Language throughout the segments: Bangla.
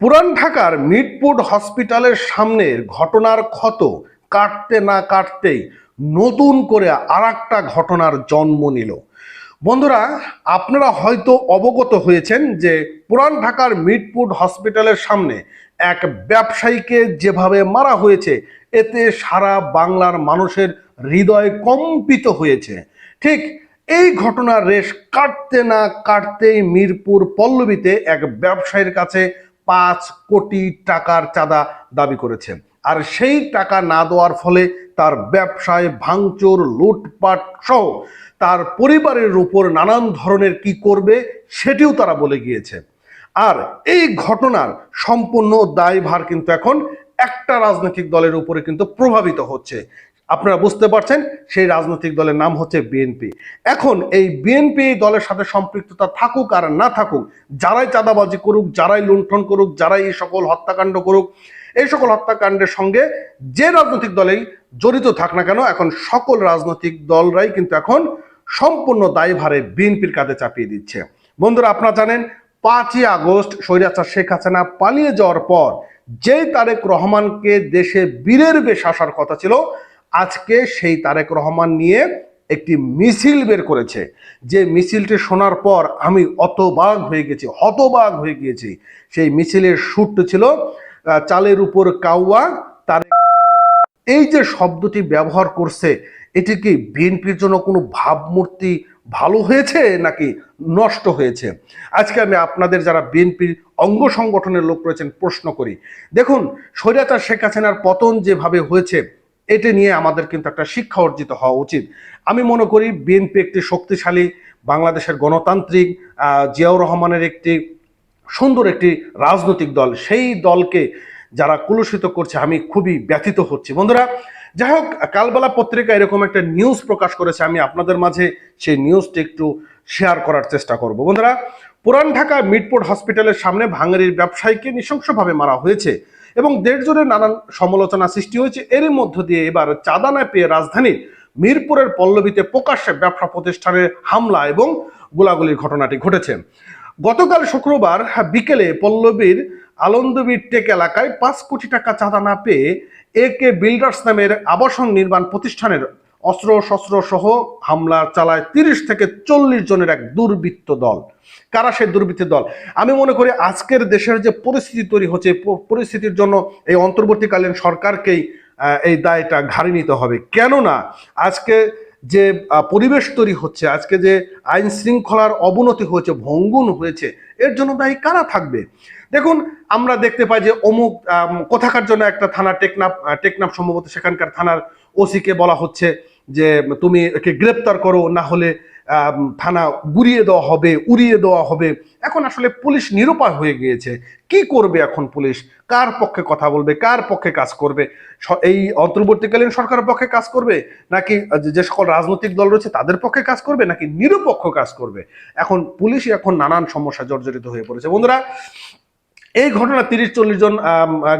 পুরান ঢাকার মিটপুট হসপিটালের সামনের ঘটনার ক্ষত কাটতে না কাটতেই নতুন করে আর ঘটনার জন্ম নিল। বন্ধুরা, আপনারা হয়তো অবগত হয়েছেন যে পুরান ঢাকার মিটপুট হসপিটালের সামনে এক ব্যবসায়ীকে যেভাবে মারা হয়েছে, এতে সারা বাংলার মানুষের হৃদয় কম্পিত হয়েছে। ঠিক এই ঘটনার রেশ কাটতে না কাটতেই মিরপুর পল্লবীতে এক ব্যবসায়ীর কাছে পাঁচ কোটি টাকার চাঁদা দাবি করেছে। আর সেই টাকা না দেওয়ার ফলে তার ব্যবসায় ভাঙচুর, লুটপাট সহ তার পরিবারের উপর নানান ধরনের কি করবে সেটিও তারা বলে গিয়েছে। আর এই ঘটনার সম্পূর্ণ দায়ভার কিন্তু এখন একটা রাজনৈতিক দলের উপরে কিন্তু প্রভাবিত হচ্ছে। আপনারা বুঝতে পারছেন, সেই রাজনৈতিক দলের নাম হচ্ছে বিএনপি। এখন এই বিএনপি দলের সাথে সম্পৃক্ততা থাকুক আর না থাকুক, যারাই চাঁদাবাজি করুক, যারাই লুণ্ঠন করুক, যারাই এই সকল হত্যাকাণ্ড করুক, এই সকল হত্যাকাণ্ডের সঙ্গে যে রাজনৈতিক দলেই জড়িত থাক না কেন, এখন সকল রাজনৈতিক দলরাই কিন্তু এখন সম্পূর্ণ দায়ভারে বিএনপির কাঁধে চাপিয়ে দিচ্ছে। বন্ধুরা, আপনারা জানেন, পাঁচই আগস্ট স্বৈরাচার শেখ হাসিনা পালিয়ে যাওয়ার পর যেই তারেক রহমানকে দেশে বীরের বেশ আসার কথা ছিল আজকে সেই তারেক রহমান নিয়ে একটি মিছিল বের করেছে। যে মিছিলটি শোনার পর আমি অতবাগ হয়ে গেছি হতবাগ হয়ে গিয়েছি। সেই মিছিলের সুরটি ছিল চালের উপর কাউয়া, তারেক এই যে শব্দটি ব্যবহার করছে, এটি কি বিএনপির জন্য কোনো ভাবমূর্তি ভালো হয়েছে নাকি নষ্ট হয়েছে? আজকে আমি আপনাদের যারা বিএনপির অঙ্গ সংগঠনের লোক রয়েছেন প্রশ্ন করি। দেখুন স্বৈরাচার শেখ হাসিনার পতন যেভাবে হয়েছে এটি নিয়ে আমাদের কিন্তু একটা শিক্ষা অর্জিত হওয়া উচিত। আমি মনে করি বিএনপি একটি শক্তিশালী বাংলাদেশের গণতান্ত্রিক জিয়াউর রহমানের একটি সুন্দর একটি রাজনৈতিক দল। সেই দলকে যারা কুলুষিত করছে, আমি খুবই ব্যথিত হচ্ছি। বন্ধুরা, যাই হোক, কালবেলা পত্রিকা এরকম একটা নিউজ প্রকাশ করেছে, আমি আপনাদের মাঝে সেই নিউজটি একটু শেয়ার করার চেষ্টা করব। বন্ধুরা পুরান ঢাকা মিটপোর্ট হসপিটালের সামনে ভাঙারির ব্যবসায়ীকে নৃশংসভাবে মারা হয়েছে এবং দেড় জোরে নানান সমালোচনা সৃষ্টি হয়েছে। এরই মধ্য দিয়ে এবার চাঁদা না পেয়ে রাজধানীর মিরপুরের পল্লবীতে প্রকাশ্যে ব্যবসা প্রতিষ্ঠানের হামলা এবং গোলাগুলির ঘটনাটি ঘটেছে। গতকাল শুক্রবার বিকেলে পল্লবীর আনন্দবীর টেক এলাকায় পাঁচ কোটি টাকা চাঁদা না পেয়ে এ কে বিল্ডার্স নামের আবাসন নির্মাণ প্রতিষ্ঠানের অস্ত্র শস্ত্র সহ হামলা চালায় তিরিশ থেকে চল্লিশ জনের এক দুর্বৃত্ত দল। কারা সেই দুর্বৃত্ত দল? আমি মনে করি আজকের দেশের যে পরিস্থিতি তৈরি হচ্ছে পরিস্থিতির জন্য এই অন্তর্বর্তীকালীন সরকারকেই এই দায়টা ঘাড়ি নিতে হবে। কেননা আজকে যে পরিবেশ তৈরি হচ্ছে, আজকে যে আইন শৃঙ্খলার অবনতি হয়েছে, ভঙ্গুন হয়েছে, এর জন্য দায়ী কারা থাকবে? দেখুন, আমরা দেখতে পাই যে অমুক কোথাকার জন্য একটা থানা টেকনাফ টেকনাফ সম্ভবত সেখানকার থানার ওসিকে বলা হচ্ছে। যে তুমি একে গ্রেপ্তার করো, না হলে থানা গুড়িয়ে দেওয়া হবে, উড়িয়ে দেওয়া হবে। এখন আসলে পুলিশ নিরুপায় হয়ে গিয়েছে। কি করবে এখন পুলিশ? কার পক্ষে কথা বলবে? কার পক্ষে কাজ করবে? এই অন্তর্বর্তীকালীন সরকারের পক্ষে কাজ করবে? নাকি যে- যে সকল রাজনৈতিক দল রয়েছে, তাদের পক্ষে কাজ করবে? নাকি নিরপেক্ষ কাজ করবে? এখন পুলিশ এখন নানান সমস্যা জর্জরিত হয়ে পড়েছে। বন্ধুরা এই ঘটনা তিরিশ চল্লিশ জন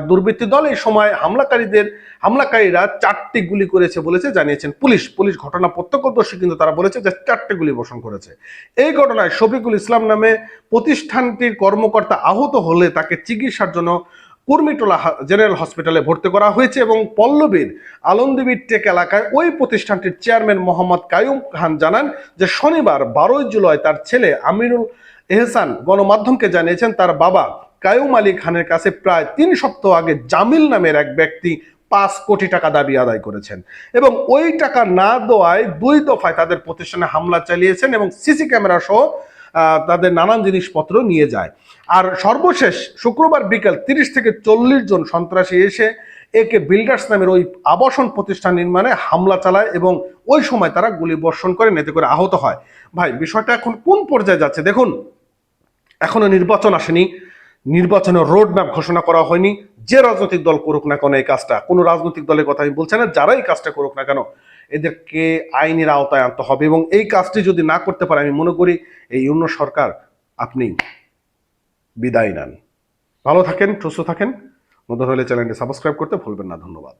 দুর্বৃত্তি দল এই সময় হামলাকারীদের, হামলাকারীরা চারটি গুলি করেছে বলেছে জানিয়েছেন পুলিশ। পুলিশ ঘটনা প্রত্যক্ষদর্শী কিন্তু তারা বলেছে যে চারটি গুলি বর্ষণ করেছে। এই ঘটনায় শফিকুল ইসলাম নামে প্রতিষ্ঠানটির কর্মকর্তা আহত হলে তাকে চিকিৎসার জন্য কুর্মিটোলা জেনারেল হসপিটালে ভর্তি করা হয়েছে এবং পল্লবীর আলমদেবীর টেক এলাকায় ওই প্রতিষ্ঠানটির চেয়ারম্যান মোহাম্মদ কায়ুম খান জানান যে শনিবার বারোই জুলাই তার ছেলে আমিরুল এহসান গণমাধ্যমকে জানিয়েছেন তার বাবা কায়ুম আলী খানের কাছে প্রায় তিন সপ্তাহ আগে জামিল নামের এক ব্যক্তি পাঁচ কোটি টাকা দাবি আদায় করেছেন এবং ওই টাকা না দেওয়ায় দুই দফায় তাদের প্রতিষ্ঠানে হামলা চালিয়েছেন এবং সিসি ক্যামেরা সহ তাদের নানান জিনিসপত্র নিয়ে যায়। আর সর্বশেষ শুক্রবার বিকেল তিরিশ থেকে চল্লিশ জন সন্ত্রাসী এসে একে বিল্ডার্স নামের ওই আবাসন প্রতিষ্ঠান নির্মাণে হামলা চালায় এবং ওই সময় তারা গুলি বর্ষণ করে নেতে করে আহত হয়। ভাই, বিষয়টা এখন কোন পর্যায়ে যাচ্ছে? দেখুন, এখনও নির্বাচন আসেনি। নির্বাচনের রোড ম্যাপ ঘোষণা করা হয়নি। যে রাজনৈতিক দল করুক না কেন এই কাজটা, কোনো রাজনৈতিক দলের কথা আমি বলছি না, যারা এই কাজটা করুক না কেন, এদেরকে আইনের আওতায় আনতে হবে এবং এই কাজটি যদি না করতে পারে, আমি মনে করি এই অন্য সরকার আপনি বিদায় নেন। ভালো থাকেন, সুস্থ থাকেন। নতুন হলে চ্যানেলটি সাবস্ক্রাইব করতে ভুলবেন না, ধন্যবাদ।